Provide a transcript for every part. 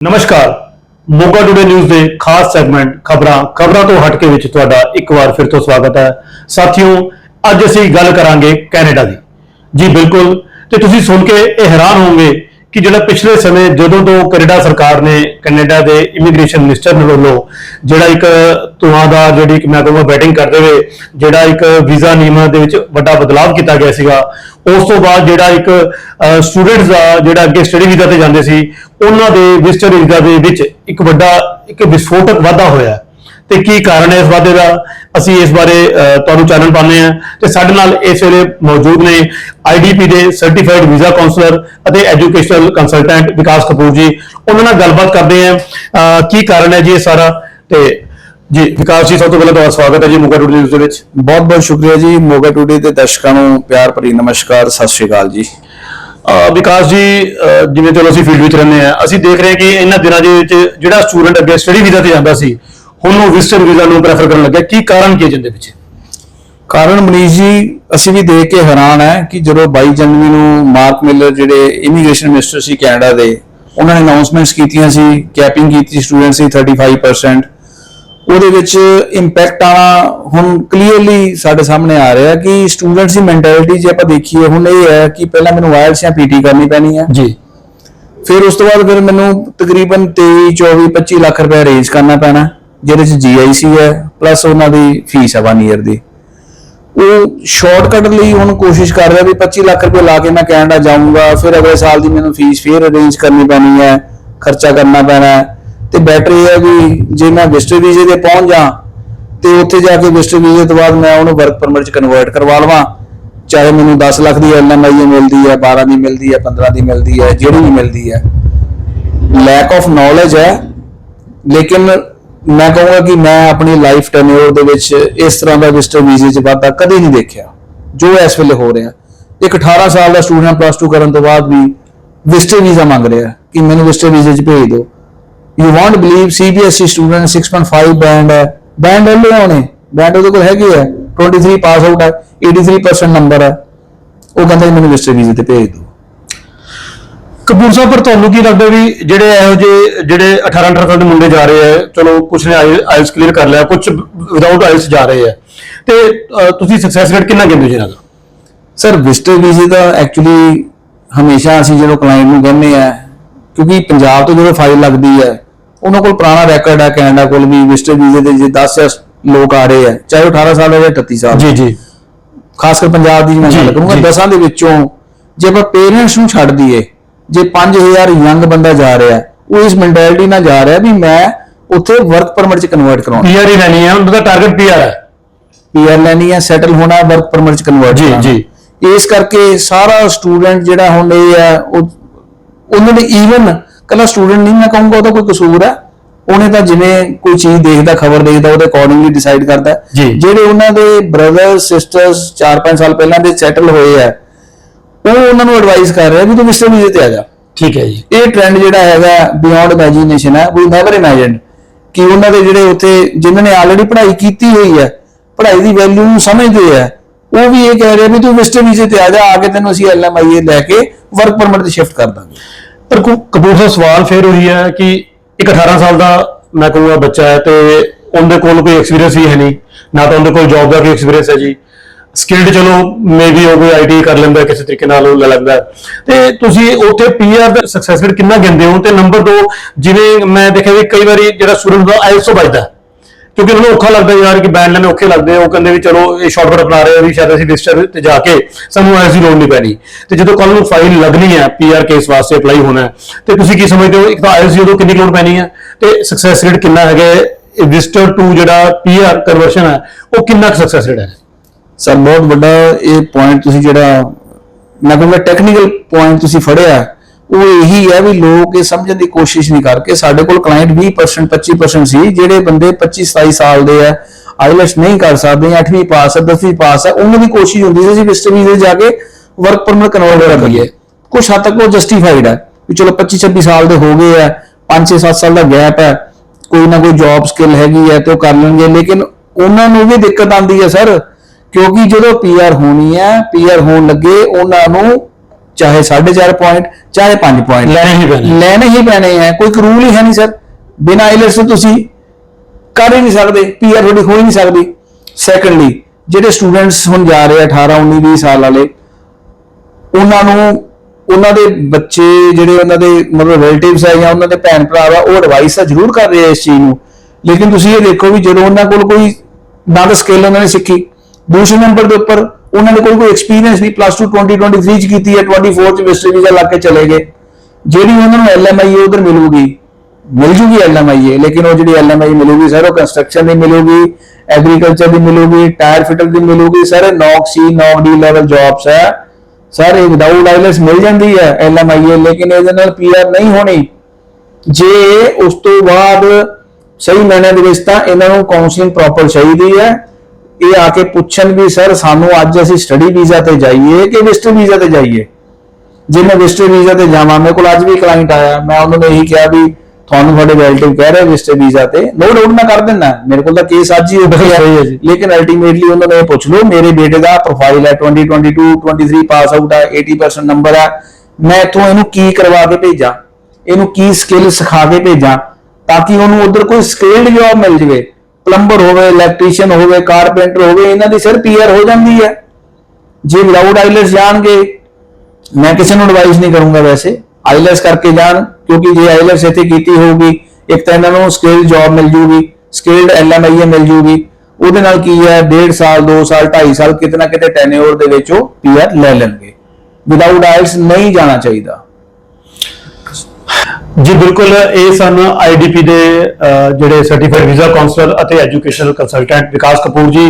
ਨਮਸਕਾਰ। Moga today news ਦੇ ਖਾਸ ਸੈਗਮੈਂਟ ਖਬਰਾਂ ਖਬਰਾਂ ਤੋਂ ਹਟ ਕੇ ਵਿੱਚ ਤੁਹਾਡਾ ਇੱਕ ਵਾਰ ਫਿਰ ਤੋਂ ਸਵਾਗਤ ਹੈ। ਸਾਥੀਓ, ਅੱਜ ਅਸੀਂ ਗੱਲ ਕਰਾਂਗੇ ਕੈਨੇਡਾ ਦੀ। ਜੀ ਬਿਲਕੁਲ, ਤੇ ਤੁਸੀਂ ਸੁਣ ਕੇ ਇਹ ਹੈਰਾਨ ਹੋਵੋਗੇ ਕਿ ਜਿਹੜਾ ਪਿਛਲੇ ਸਮੇਂ ਜਦੋਂ ਤੋਂ ਕੈਨੇਡਾ ਸਰਕਾਰ ਨੇ ਕੈਨੇਡਾ ਦੇ ਇਮੀਗ੍ਰੇਸ਼ਨ ਮਿਨਿਸਟਰ ਵੱਲੋਂ ਜਿਹੜਾ ਇੱਕ ਤੁਹਾਂ ਦਾ ਜਿਹੜੀ ਇੱਕ ਮੈਂ ਕਹੂੰਗਾ ਬੈਟਿੰਗ ਕਰਦੇ ਹੋਏ ਜਿਹੜਾ ਇੱਕ ਵੀਜ਼ਾ ਨਿਯਮਾਂ ਦੇ ਵਿੱਚ ਵੱਡਾ ਬਦਲਾਅ ਕੀਤਾ ਗਿਆ ਸੀਗਾ, ਉਸ ਤੋਂ ਬਾਅਦ ਜਿਹੜਾ ਇੱਕ ਸਟੂਡੈਂਟਸ ਦਾ ਜਿਹੜਾ ਅੱਗੇ ਸਟੱਡੀ ਵੀਜ਼ਾ ਤੇ ਜਾਂਦੇ ਸੀ, ਉਹਨਾਂ ਦੇ ਵਿਜ਼ਟਰ ਵੀਜ਼ਾ ਦੇ ਵਿੱਚ ਇੱਕ ਵੱਡਾ, ਇੱਕ ਵਿਸਫੋਟਕ ਵਾਧਾ ਹੋਇਆ। ਤੇ ਕੀ ਕਾਰਨ ਹੈ ਇਸ ਵਾਧੇ ਦਾ? ਅਸੀਂ ਇਸ ਬਾਰੇ ਤੁਹਾਨੂੰ ਚਾਨਣ ਪਾਉਂਦੇ ਹਾਂ ਤੇ ਸਾਡੇ ਨਾਲ ਇਸ ਵੇਲੇ ਮੌਜੂਦ ਨੇ ਆਈਡੀਪੀ ਦੇ ਸਰਟੀਫਾਈਡ ਵੀਜ਼ਾ ਕਾਉਂਸਲਰ ਅਤੇ ਐਜੂਕੇਸ਼ਨਲ ਕੰਸਲਟੈਂਟ ਵਿਕਾਸ ਕਪੂਰ ਜੀ। ਉਹਨਾਂ ਨਾਲ ਗੱਲਬਾਤ ਕਰਦੇ ਅਹ, ਕੀ ਕਾਰਨ ਹੈ ਜੀ ਇਹ ਸਾਰਾ? ਤੇ ਜੀ ਵਿਕਾਸ ਜੀ ਸਭ ਤੋਂ ਪਹਿਲਾਂ ਤੁਹਾਡਾ ਸਵਾਗਤ ਹੈ ਜੀ ਮੁਗਾ ਟੂਡੇ ਨਿਊਜ਼ ਦੇ ਵਿੱਚ। ਬਹੁਤ ਬਹੁਤ ਸ਼ੁਕਰੀਆ ਜੀ। ਮੋਗਾ ਟੂਡੇ ਦੇ ਦਰਸ਼ਕਾਂ ਨੂੰ ਪਿਆਰ ਭਰੀ ਨਮਸਕਾਰ। ਸਤਿ ਸ਼੍ਰੀ ਅਕਾਲ ਜੀ। ਵਿਕਾਸ ਜੀ ਜਿਵੇਂ ਚਲੋ ਅਸੀਂ ਫੀਲਡ ਵਿੱਚ ਰਹਿੰਦੇ ਆ ਅਸੀਂ ਦੇਖ ਰਹੇ ਹਾਂ ਕਿ ਇਹਨਾਂ ਦਿਨਾਂ ਦੇ ਵਿੱਚ ਜਿਹੜਾ ਸਟੂਡੈਂਟ ਅੱਗੇ ਸਟੱਡੀ ਵੀਜ਼ਾ ਤੇ ਜਾਂਦਾ ਸੀ ਹੁਣ ਉਹ ਵਿਜ਼ਟਰ ਵੀਜ਼ਾ ਨੂੰ ਪ੍ਰੈਫਰ ਕਰਨ ਲੱਗਿਆ। ਕੀ ਕਾਰਨ ਕੀ ਜਿੰਦੇ ਪਿੱਛੇ? ਕਾਰਨ ਮਨੀਸ਼ ਜੀ ਅਸੀਂ ਵੀ ਦੇਖ ਕੇ ਹੈਰਾਨ ਹੈ ਕਿ ਜਦੋਂ 22 ਜਨਵਰੀ ਨੂੰ ਮਾਰਕ ਮਿਲਰ ਜਿਹੜੇ ਇਮੀਗ੍ਰੇਸ਼ਨ ਮਿਨਿਸਟਰ ਸੀ ਕੈਨੇਡਾ ਦੇ ਉਹਨਾਂ ਨੇ ਅਨਾਉਂਸਮੈਂਟਸ ਕੀਤੀਆਂ ਸੀ ਕੈਪਿੰਗ ਕੀਤੀ ਸਟੂਡੈਂਟਸ ਦੀ 35% ਉਹਦੇ ਵਿੱਚ ਇੰਪੈਕਟ ਆਣਾ ਹੁਣ ਕਲੀਅਰਲੀ ਸਾਡੇ ਸਾਹਮਣੇ ਆ ਰਿਹਾ ਕਿ ਸਟੂਡੈਂਟਸ ਦੀ ਮੈਂਟੈਲਿਟੀ ਜੇ ਆਪਾਂ ਦੇਖੀਏ ਹੁਣ ਇਹ ਹੈ ਕਿ ਪਹਿਲਾਂ ਮੈਨੂੰ ਆਇਲਸ ਜਾਂ ਪੀਟੀ ਕਰਨੀ ਪੈਣੀ ਹੈ। ਜੀ। ਫਿਰ ਉਸ ਤੋਂ ਬਾਅਦ ਫਿਰ ਮੈਨੂੰ ਤਕਰੀਬਨ 23 24 25 ਲੱਖ ਰੁਪਏ ਅਰੇਂਜ ਕਰਨਾ ਪੈਣਾ। ਜਿਹਦੇ ਚ ਜੀਆਈਸੀ ਹੈ ਪਲੱਸ ਉਹਨਾਂ ਦੀ ਫੀਸ ਹੈ 1 ਈਅਰ ਦੀ। ਉਹ ਸ਼ਾਰਟਕਟ ਲਈ ਹੁਣ ਕੋਸ਼ਿਸ਼ ਕਰ ਰਿਹਾ ਵੀ 25 ਲੱਖ ਰੁਪਏ ਲਾ ਕੇ ਮੈਂ ਕੈਨੇਡਾ ਜਾਊਂਗਾ, ਫਿਰ ਅਗਲੇ ਸਾਲ ਦੀ ਮੈਨੂੰ ਫੀਸ ਫਿਰ ਅਰੇਂਜ ਕਰਨੀ ਪੈਣੀ ਹੈ, ਖਰਚਾ ਕਰਨਾ ਪੈਣਾ ਹੈ। ਤੇ ਬੈਟਰ ਇਹ ਹੈ ਵੀ ਜੇ ਮੈਂ ਵਿਜ਼ਟਰ ਵੀਜ਼ੇ ਤੇ ਪਹੁੰਚ ਜਾ, ਤੇ ਉੱਥੇ ਜਾ ਕੇ ਵਿਜ਼ਟਰ ਵੀਜ਼ੇ ਤੋਂ ਬਾਅਦ ਮੈਂ ਉਹਨੂੰ ਵਰਕ ਪਰਮਿਟ ਚ ਕਨਵਰਟ ਕਰਵਾ ਲਵਾਂ। ਚਾਹੇ ਮੈਨੂੰ 10 ਲੱਖ ਦੀ ਐਲਐਮਆਈ ਮਿਲਦੀ ਹੈ 12 ਦੀ ਮਿਲਦੀ ਹੈ 15 ਦੀ ਮਿਲਦੀ ਹੈ, ਜਿਹੜੀ ਵੀ ਮਿਲਦੀ ਹੈ। ਲੈਕ ਆਫ ਨੌਲੇਜ ਹੈ, ਲੇਕਿਨ ਮੈਂ ਕਹੂੰਗਾ ਕਿ ਮੈਂ ਆਪਣੀ ਲਾਈਫ ਟੈਨਿਓਰ ਦੇ ਵਿੱਚ ਇਸ ਤਰ੍ਹਾਂ ਦਾ ਵਿਜ਼ਟਰ ਵੀਜ਼ੇ 'ਚ ਵਾਧਾ ਕਦੇ ਨਹੀਂ ਦੇਖਿਆ, ਜੋ ਇਸ ਵੇਲੇ ਹੋ ਰਿਹਾ। ਇੱਕ 18 ਸਾਲ ਦਾ ਸਟੂਡੈਂਟ ਪਲੱਸ 2 ਕਰਨ ਤੋਂ ਬਾਅਦ ਵੀ ਵਿਜ਼ਟਰ ਵੀਜ਼ਾ ਮੰਗ ਰਿਹਾ ਕਿ ਮੈਨੂੰ ਵਿਜ਼ਟਰ ਵੀਜ਼ੇ 'ਚ ਭੇਜ ਦਿਓ। You want believe CBSE student 6.5 band ਹੈ। ਬੈਂਡ ਲੈ ਆਉਣੇ ਬੈਂਡ ਉਹਦੇ ਕੋਲ ਹੈਗੇ ਹੈ 23 ਪਾਸ ਆਊਟ ਹੈ। 83% ਨੰਬਰ ਹੈ। ਉਹ ਕਹਿੰਦਾ ਜੀ ਮੈਨੂੰ ਵਿਜ਼ਟਰ ਵੀਜ਼ੇ ਤੇ ਭੇਜ ਦਿਓ। ਕਪੂਰ ਸਾਹਿਬ ਪਰ ਤੁਹਾਨੂੰ ਕੀ ਲੱਗਦਾ ਵੀ ਜਿਹੜੇ ਇਹੋ ਜਿਹੇ ਜਿਹੜੇ 18 18 ਸਾਲ ਦੇ ਮੁੰਡੇ ਜਾ ਰਹੇ ਆ ਚਲੋ ਕੁਝ ਨੇ ਆਇਲਸ ਕਲੀਅਰ ਕਰ ਲਿਆ ਕੁਝ ਵਿਦਆਊਟ ਆਇਲਸ ਜਾ ਰਹੇ ਆ। ਤੇ ਤੁਸੀਂ ਸਕਸੈਸ ਰੇਟ ਕਿੰਨਾ ਕਹਿੰਦੇ ਹੋ ਜੀ ਇਹਨਾਂ ਦਾ? ਸਰ ਵਿਜ਼ਟਰ ਵੀਜ਼ੇ ਦਾ ਐਕਚੁਅਲੀ ਹਮੇਸ਼ਾ ਅਸੀਂ ਜਦੋਂ ਕਲਾਇੰਟ ਨੂੰ ਕਹਿੰਦੇ ਆ ਕਿਉਂਕਿ ਪੰਜਾਬ ਤੋਂ ਜਦੋਂ ਫਾਈਲ ਲੱਗਦੀ ਹੈ ਉਹਨਾਂ ਕੋਲ ਪੁਰਾਣਾ ਰੈਕੋਰਡ ਹੈ ਕੈਨੇਡਾ ਕੋਲ ਵੀ ਵਿਜ਼ਟਰ ਵੀਜ਼ੇ ਦੇ ਜੇ 10 ਜਾਂ ਲੋਕ ਆ ਰਹੇ ਆ ਚਾਹੇ ਉਹ 18 ਸਾਲ ਹੋਵੇ 38 ਸਾਲ। ਜੀ ਜੀ। ਖਾਸ ਕਰ ਪੰਜਾਬ ਦੀ ਮੈਂ ਗੱਲ ਕਰੂੰਗਾ। 10 ਦੇ ਵਿੱਚੋਂ ਜੇ ਆਪਾਂ ਪੇਰੈਂਟਸ ਨੂੰ ਛੱਡ ਦਈਏ ਜੇ 5000 ਯੰਗ ਬੰਦਾ ਜਾ ਰਿਹਾ ਉਹ ਇਸ ਮੈਂਟੈਲਿਟੀ ਨਾਲ ਜਾ ਰਿਹਾ ਵੀ ਮੈਂ ਉੱਥੇ ਵਰਕ ਪਰਮਿਟ ਚ ਕਨਵਰਟ ਕਰਾਉਣਾ। ਪੀਆਰ ਹੀ ਲੈਣੀ ਹੈ ਉਹਨਾਂ ਦਾ ਟਾਰਗੇਟ ਪੀਆਰ ਹੈ। ਪੀਆਰ ਲੈਣੀ ਹੈ ਸੈਟਲ ਹੋਣਾ ਵਰਕ ਪਰਮਿਟ ਚ ਕਨਵਰਟ ਜੀ, ਜੀ। ਇਸ ਕਰਕੇ ਸਾਰਾ ਸਟੂਡੈਂਟ ਜਿਹੜਾ ਹੁਣ ਇਹ ਹੈ ਉਹ ਉਹਨਾਂ ਦੇ ਈਵਨ ਕੱਲਾ ਸਟੂਡੈਂਟ ਨਹੀਂ ਮੈਂ ਕਹੂੰਗਾ ਉਹਦਾ ਕੋਈ ਕਸੂਰ ਹੈ। ਉਹਨੇ ਤਾਂ ਜਿਵੇਂ ਕੋਈ ਚੀਜ਼ ਦੇਖਦਾ ਖਬਰ ਦੇਖਦਾ ਉਹਦੇ ਅਕੋਰਡਿੰਗਲੀ ਡਿਸਾਈਡ ਕਰਦਾ। ਜਿਹੜੇ ਉਹਨਾਂ ਦੇ ਬ੍ਰਦਰ ਸਿਸਟਰਸ 4-5 ਸਾਲ ਪਹਿਲਾਂ ਦੇ ਸੈਟਲ ਹੋਏ ਆ ਉਹ ਉਹਨਾਂ ਨੂੰ ਐਡਵਾਈਸ ਕਰ ਰਿਹਾ ਵੀ ਤੂੰ ਵਿਸਟਰ ਵੀਜ਼ੇ ਤੇ ਆ ਜਾ। ਠੀਕ ਹੈ ਜੀ। ਇਹ ਟ੍ਰੈਂਡ ਜਿਹੜਾ ਹੈਗਾ ਬਿਯੋਂਡ ਇਮੇਜਿਨੇਸ਼ਨ ਹੈ ਵੀ ਨੈਵਰ ਇਮੇਜਿਨਡ ਕਿ ਉਹਨਾਂ ਦੇ ਜਿਹੜੇ ਉੱਥੇ ਜਿਨ੍ਹਾਂ ਨੇ ਆਲਰੇਡੀ ਪੜ੍ਹਾਈ ਕੀਤੀ ਹੋਈ ਹੈ ਪੜ੍ਹਾਈ ਦੀ ਵੈਲਿਊ ਨੂੰ ਸਮਝਦੇ ਆ ਉਹ ਵੀ ਇਹ ਕਹਿ ਰਹੇ ਵੀ ਤੂੰ ਵਿਸਟਰ ਵੀਜ਼ੇ ਤੇ ਆ ਜਾ ਆ ਕੇ ਤੈਨੂੰ ਅਸੀਂ ਐਲਐਮਆਈਏ ਲੈ ਕੇ ਵਰਕ ਪਰਮਿਟ ਤੇ ਸ਼ਿਫਟ ਕਰ ਦਾਂਗੇ। ਪਰ ਕੋ- ਕਪੂਰ ਸਾਹਿਬ ਸਵਾਲ ਫੇਰ ਉਹੀ ਹੈ ਕਿ ਇੱਕ 18 ਸਾਲ ਦਾ ਮੈਂ ਕਹੂੰਗਾ ਬੱਚਾ ਹੈ ਤੇ ਉਹਦੇ ਕੋਲ ਕੋਈ ਐਕਸਪੀਰੀਅੰਸ ਹੀ ਹੈ ਨਹੀਂ। ਨਾ ਤਾਂ ਉਹਦੇ ਕੋਲ ਜੌਬ ਦਾ ਕੋਈ ਐਕਸਪੀਰੀਅੰਸ ਹੈ ਜੀ। ਸਕਿਲਡ ਚਲੋ ਮੇਬੀ ਉਹ ਕੋਈ ਆਈਟੀ ਕਰ ਲੈਂਦਾ, ਕਿਸੇ ਤਰੀਕੇ ਨਾਲ ਉਹ ਲੈ ਲੈਂਦਾ। ਹੈ। ਤੇ ਤੁਸੀਂ ਉੱਥੇ ਪੀਆਰ ਦਾ ਸਕਸੈਸ ਰੇਟ ਕਿੰਨਾ ਗਿਣਦੇ ਹੋ? ਤੇ ਨੰਬਰ 2 ਜਿਵੇਂ ਮੈਂ ਦੇਖਿਆ ਵੀ ਕਈ ਵਾਰੀ ਜਿਹੜਾ ਸਟੂਡੈਂਟ ਦਾ ਆਇਲਸ ਵੱਜਦਾ। ਹੈ। ਕਿਉਂਕਿ ਉਹਨਾਂ ਨੂੰ ਔਖਾ ਲੱਗਦਾ ਯਾਰ ਕਿ ਬੈਂਡ ਲੈਣੇ ਔਖੇ ਲੱਗਦੇ ਆ, ਉਹ ਕਹਿੰਦੇ ਵੀ ਚਲੋ, ਇਹ ਸ਼ਾਰਟਕਟ ਅਪਣਾ ਰਹੇ ਆ ਵੀ ਸ਼ਾਇਦ ਅਸੀਂ ਵਿਜ਼ਟਰ ਤੇ ਜਾ ਕੇ ਸਾਨੂੰ ਐਸ ਦੀ ਲੋੜ ਨਹੀਂ ਪੈਣੀ। ਤੇ ਜਦੋਂ ਕੱਲ ਨੂੰ ਫਾਈਲ ਲੱਗਣੀ ਹੈ ਪੀਆਰ ਕੇਸ ਵਾਸਤੇ ਅਪਲਾਈ ਹੋਣਾ ਹੈ ਤੇ ਤੁਸੀਂ ਕੀ ਸਮਝਦੇ ਹੋ? ਇੱਕ ਤਾਂ ਆਇਲਸ ਦੀ ਉਦੋਂ ਕਿੰਨੀ ਲੋੜ ਪੈਣੀ ਹੈ ਤੇ ਸਕਸੈਸ ਰੇਟ ਕਿੰਨਾ ਹੈਗਾ? ਵਿਜ਼ਟਰ ਟੂ ਜਿਹੜਾ ਪੀਆਰ ਕਨਵਰਸ਼ਨ ਹੈ ਉਹ ਕਿੰਨਾ ਸਕਸੈਸ ਰੇਟ ਹੈ? ਸਰ ਬਹੁਤ ਵੱਡਾ ਇਹ ਪੁਆਇੰਟ ਤੁਸੀਂ ਜਿਹੜਾ ਮੈਂ ਕਹੂੰਗਾ ਟੈਕਨੀਕਲ ਪੁਆਇੰਟ ਤੁਸੀਂ ਫੜਿਆ ਉਹ ਇਹੀ ਹੈ ਵੀ ਲੋਕ ਇਹ ਸਮਝਣ ਦੀ ਕੋਸ਼ਿਸ਼ ਨਹੀਂ ਕਰਕੇ ਸਾਡੇ ਕੋਲ ਕਲਾਇੰਟ 20% 25% ਸੀ ਜਿਹੜੇ ਬੰਦੇ 25 27 ਸਾਲ ਦੇ ਆ ਆਈਲੈਟਸ ਨਹੀਂ ਕਰ ਸਕਦੇ 8ਵੀਂ ਪਾਸ ਹੈ 10ਵੀਂ ਪਾਸ ਹੈ ਉਹਨਾਂ ਦੀ ਕੋਸ਼ਿਸ਼ ਹੁੰਦੀ ਸੀ ਅਸੀਂ ਵਿਸਟਰ ਵੀਜ਼ੇ ਜਾ ਕੇ ਵਰਕ ਪਰਮਿਟ ਕਨਵਰਟ ਕਰ ਲਈਏ ਕੁਝ ਹੱਦ ਤੱਕ ਉਹ ਜਸਟੀਫਾਈਡ ਹੈ ਵੀ ਚਲੋ 25 26 ਸਾਲ ਦੇ ਹੋ ਗਏ ਆ 5 6 7 ਸਾਲ ਦਾ ਗੈਪ ਹੈ ਕੋਈ ਨਾ ਕੋਈ ਜੌਬ ਸਕਿੱਲ ਹੈਗੀ ਹੈ ਤੇ ਉਹ ਕਰ ਲੈਣਗੇ ਲੇਕਿਨ ਉਹਨਾਂ ਨੂੰ ਵੀ ਦਿੱਕਤ ਆਉਂਦੀ ਹੈ ਸਰ। ਕਿਉਂਕਿ ਜਦੋਂ ਪੀਆਰ ਹੋਣੀ ਹੈ ਪੀਆਰ ਹੋਣ ਲੱਗੇ ਉਹਨਾਂ ਨੂੰ ਚਾਹੇ 4.5 ਪੁਆਇੰਟ ਚਾਹੇ 5 ਪੁਆਇੰਟ ਲੈਣੇ ਹੀ ਪੈਣੇ। ਲੈਣੇ ਹੀ ਪੈਣੇ ਹੈ। ਕੋਈ ਰੂਲ ਹੀ ਹੈ ਨਹੀਂ ਸਰ ਬਿਨਾਂ ਆਈਲੈਟਸ ਤੋਂ ਤੁਸੀਂ ਕਰ ਹੀ ਨਹੀਂ ਸਕਦੇ। ਪੀਆਰ ਤੁਹਾਡੀ ਹੋ ਹੀ ਨਹੀਂ ਸਕਦੀ। ਸੈਕੰਡਲੀ ਜਿਹੜੇ ਸਟੂਡੈਂਟਸ ਹੁਣ ਜਾ ਰਹੇ ਆ 18 19 20 ਸਾਲ ਵਾਲੇ ਉਹਨਾਂ ਨੂੰ ਉਹਨਾਂ ਦੇ ਬੱਚੇ ਜਿਹੜੇ ਉਹਨਾਂ ਦੇ ਮਤਲਬ ਰਿਲੇਟਿਵਸ ਆ ਜਾਂ ਉਹਨਾਂ ਦੇ ਭੈਣ ਭਰਾ ਆ ਉਹ ਐਡਵਾਈਸ ਤਾਂ ਜ਼ਰੂਰ ਕਰ ਰਹੇ ਆ ਇਸ ਚੀਜ਼ ਨੂੰ। ਲੇਕਿਨ ਤੁਸੀਂ ਇਹ ਦੇਖੋ ਵੀ ਜਦੋਂ ਉਹਨਾਂ ਕੋਲ ਕੋਈ ਨਾ ਤਾਂ ਸਕਿੱਲ ਉਹਨਾਂ ਨੇ ਸਿੱਖੀ ਦੂਸਰੇ ਨੰਬਰ ਦੇ ਉੱਪਰ ਉਹਨਾਂ ਦੇ ਕੋਲ ਕੋਈ ਐਕਸਪੀਰੀਅੰਸ ਨਹੀਂ ਪਲੱਸ 2 2023 ਚ ਕੀਤੀ ਹੈ 24 ਚ ਵਿਸਟਰ ਵੀਜ਼ਾ ਲੱਗ ਕੇ ਚਲੇ ਗਏ। ਜਿਹੜੀ ਉਹਨਾਂ ਨੂੰ ਐਲਐਮਆਈ ਉਧਰ ਮਿਲੂਗੀ, ਮਿਲ ਜੂਗੀ ਐਲਐਮਆਈ ਲੇਕਿਨ ਉਹ ਜਿਹੜੀ ਐਲਐਮਆਈ ਮਿਲੂਗੀ ਸਰ ਉਹ ਕੰਸਟਰਕਸ਼ਨ ਦੀ ਮਿਲੂਗੀ ਐਗਰੀਕਲਚਰ ਦੀ ਮਿਲੂਗੀ ਟਾਇਰ ਫਿਟਰ ਦੀ ਮਿਲੂਗੀ sir NOC C NOC D level jobs ਹੈ। ਸਰ ਇਹ ਵਿਦਆਊਟ ਆਈਲੈਟਸ ਮਿਲ ਜਾਂਦੀ ਹੈ ਐਲਐਮਆਈ ਲੇਕਿਨ ਇਹਦੇ ਨਾਲ ਪੀਆਰ ਨਹੀਂ ਹੋਣੀ। ਜੇ ਉਸ ਤੋਂ ਬਾਅਦ ਸਹੀ ਮੈਨੇ ਦੇ ਵਿੱਚ ਤਾਂ ਇਹਨਾਂ ਨੂੰ ਕਾਉਂਸਲਿੰਗ ਪ੍ਰੋਪਰ ਚਾਹੀਦੀ ਹੈ। ਇਹ ਆ ਕੇ ਪੁੱਛਣ ਵੀ ਸਰ ਸਾਨੂੰ ਅੱਜ ਅਸੀਂ ਸਟੱਡੀ ਵੀਜ਼ਾ ਤੇ ਜਾਈਏ ਕਿ ਵਿਜ਼ਟਰ ਵੀਜ਼ਾ ਤੇ ਜਾਈਏ? ਜੇ ਮੈਂ ਵਿਜ਼ਟਰ ਵੀਜ਼ਾ ਤੇ ਜਾਵਾਂ ਮੇਰੇ ਕੋਲ ਅੱਜ ਵੀ ਕਲਾਇੰਟ ਆਇਆ। ਮੈਂ ਉਹਨਾਂ ਨੂੰ ਇਹੀ ਕਿਹਾ ਵੀ ਤੁਹਾਨੂੰ ਤੁਹਾਡੇ ਰਿਲੇਟਿਵ ਕਹਿ ਰਹੇ ਵਿਜ਼ਟਰ ਵੀਜ਼ਾ ਤੇ। ਨੋ ਡਾਊਟ ਮੈਂ ਕਰ ਦਿੰਦਾ। ਮੇਰੇ ਕੋਲ ਤਾਂ ਕੇਸ ਅੱਜ ਹੀ ਉੱਠ ਗਿਆ। ਲੇਕਿਨ ਅਲਟੀਮੇਟਲੀ ਉਹਨਾਂ ਨੂੰ ਇਹ ਪੁੱਛ ਲਓ ਮੇਰੇ ਬੇਟੇ ਦਾ ਪ੍ਰੋਫਾਈਲ ਹੈ 2022 23 ਪਾਸ ਆਊਟ ਹੈ 80% ਨੰਬਰ ਹੈ। ਮੈਂ ਇੱਥੋਂ ਇਹਨੂੰ ਕੀ ਕਰਵਾ ਕੇ ਭੇਜਾਂ? ਇਹਨੂੰ ਕੀ ਸਕਿੱਲ ਸਿਖਾ ਕੇ ਭੇਜਾਂ? ਤਾਂ ਕਿ ਉਹਨੂੰ ਉਧਰ ਕੋਈ ਸਕਿਲਡ ਜੌਬ ਮਿਲ ਜਵੇ। ਪਲੰਬਰ ਹੋਵੇ ਇਲੈਕਟ੍ਰੀਸ਼ੀਅਨ ਹੋਵੇ ਕਾਰਪੈਂਟਰ ਹੋਵੇ, ਇਹਨਾਂ ਦੀ ਸਿਰ ਪੀਆਰ ਹੋ ਜਾਂਦੀ ਹੈ। ਜੇ ਵਿਦਆਊਟ ਆਈਲੈਟਸ ਜਾਣਗੇ, ਮੈਂ ਕਿਸੇ ਨੂੰ ਐਡਵਾਈਸ ਨਹੀਂ ਕਰੂੰਗਾ ਵੈਸੇ। ਆਈਲੈਟਸ ਕਰਕੇ ਜਾਣ, ਕਿਉਂਕਿ ਜੇ ਆਈਲੈਟਸ ਇੱਥੇ ਕੀਤੀ ਹੋਊਗੀ, ਇੱਕ ਤਾਂ ਇਹਨਾਂ ਨੂੰ ਸਕਿਲ ਜੌਬ ਮਿਲ ਜੂਗੀ ਸਕਿਲਡ ਐਲਐਮਆਈਏ ਮਿਲ ਜੂਗੀ। ਉਹਦੇ ਨਾਲ ਕੀ ਹੈ 1.5 ਸਾਲ 2 ਸਾਲ 2.5 ਸਾਲ ਕਿਤੇ ਨਾ ਕਿਤੇ ਟੈਨਿਓਰ ਦੇ ਵਿੱਚ ਉਹ ਪੀਆਰ ਲੈ ਲੈਣਗੇ। ਵਿਦਆਊਟ ਆਈਲੈਟਸ ਨਹੀਂ ਜਾਣਾ ਚਾਹੀਦਾ। ਜੀ, ਬਿਲਕੁਲ, ਇਹ ਸਨ ਆਈਡੀਪੀ ਦੇ ਜਿਹੜੇ ਸਰਟੀਫਾਈਡ ਵੀਜ਼ਾ ਕਾਉਂਸਲਰ ਅਤੇ ਐਜੂਕੇਸ਼ਨਲ ਕੰਸਲਟੈਂਟ ਵਿਕਾਸ ਕਪੂਰ ਜੀ,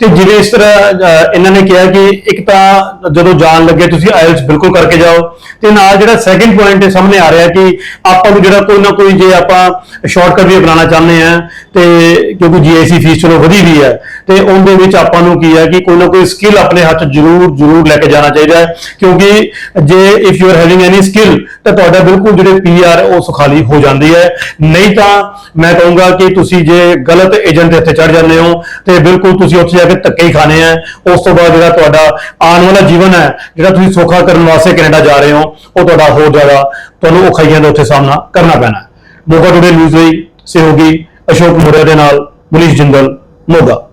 ਤੇ ਜਿਵੇਂ ਇਸ ਤਰ੍ਹਾਂ ਇਹਨਾਂ ਨੇ ਕਿਹਾ ਕਿ ਇੱਕ ਤਾਂ ਜਦੋਂ ਜਾਣ ਲੱਗੇ ਤੁਸੀਂ ਆਇਲਸ ਬਿਲਕੁਲ ਕਰਕੇ ਜਾਓ, ਤੇ ਨਾਲ ਜਿਹੜਾ ਸੈਕੰਡ ਪੁਆਇੰਟ ਇਹ ਸਾਹਮਣੇ ਆ ਰਿਹਾ ਕਿ ਆਪਾਂ ਨੂੰ ਜਿਹੜਾ ਕੋਈ ਨਾ ਕੋਈ ਜੇ ਆਪਾਂ ਸ਼ਾਰਟਕਟ ਵੀ ਅਪਣਾਉਣਾ ਚਾਹੁੰਦੇ ਆ ਤੇ ਕਿਉਂਕਿ ਜੀਆਈਸੀ ਫੀਸ ਚਲੋ ਵਧੀ ਵੀ ਹੈ, ਤੇ ਉਹਦੇ ਵਿੱਚ ਆਪਾਂ ਨੂੰ ਕੀ ਹੈ ਕਿ ਕੋਈ ਨਾ ਕੋਈ ਸਕਿੱਲ ਆਪਣੇ ਹੱਥ ਜ਼ਰੂਰ ਜ਼ਰੂਰ ਲੈ ਕੇ ਜਾਣਾ ਚਾਹੀਦਾ ਹੈ, ਕਿਉਂਕਿ ਜੇ if you are having any skill ਤਾਂ ਤੁਹਾਡਾ ਬਿਲਕੁਲ ਜਿਹੜੇ ਪੀਆਰ ਉਹ ਸੁਖਾਲੀ ਹੋ ਜਾਂਦੀ ਹੈ। ਨਹੀਂ ਤਾਂ ਮੈਂ ਕਹੂੰਗਾ ਕਿ ਤੁਸੀਂ ਜੇ ਗਲਤ ਏਜੰਟ ਦੇ ਉੱਤੇ ਚੜ ਜਾਂਦੇ ਹੋ, ਤੇ ਬਿਲਕੁਲ ਤੁਸੀਂ ਉੱਥੇ ਜਾ ਕੇ ਧੱਕੇ ਹੀ ਖਾਣੇ ਆ। ਉਸ ਤੋਂ ਬਾਅਦ ਜਿਹੜਾ ਤੁਹਾਡਾ ਆਉਣ ਵਾਲਾ ਜੀਵਨ ਹੈ, ਜਿਹੜਾ ਤੁਸੀਂ ਸੌਖਾ ਕਰਨ ਵਾਸਤੇ ਕੈਨੇਡਾ ਜਾ ਰਹੇ ਹੋ, ਉਹ ਤੁਹਾਡਾ ਹੋਰ ਜ਼ਿਆਦਾ ਤੁਹਾਨੂੰ ਔਖਾਈਆਂ ਦਾ ਉੱਥੇ ਸਾਹਮਣਾ ਕਰਨਾ ਪੈਣਾ ਮੋਗਾ ਟੁਡੇ ਨਿਊਜ਼ ਲਈ ਸਹਿਯੋਗੀ ਅਸ਼ੋਕ ਮੁਰਿਆ ਦੇ ਨਾਲ ਮਨੀਸ਼ ਜਿੰਦਲ, ਮੋਗਾ।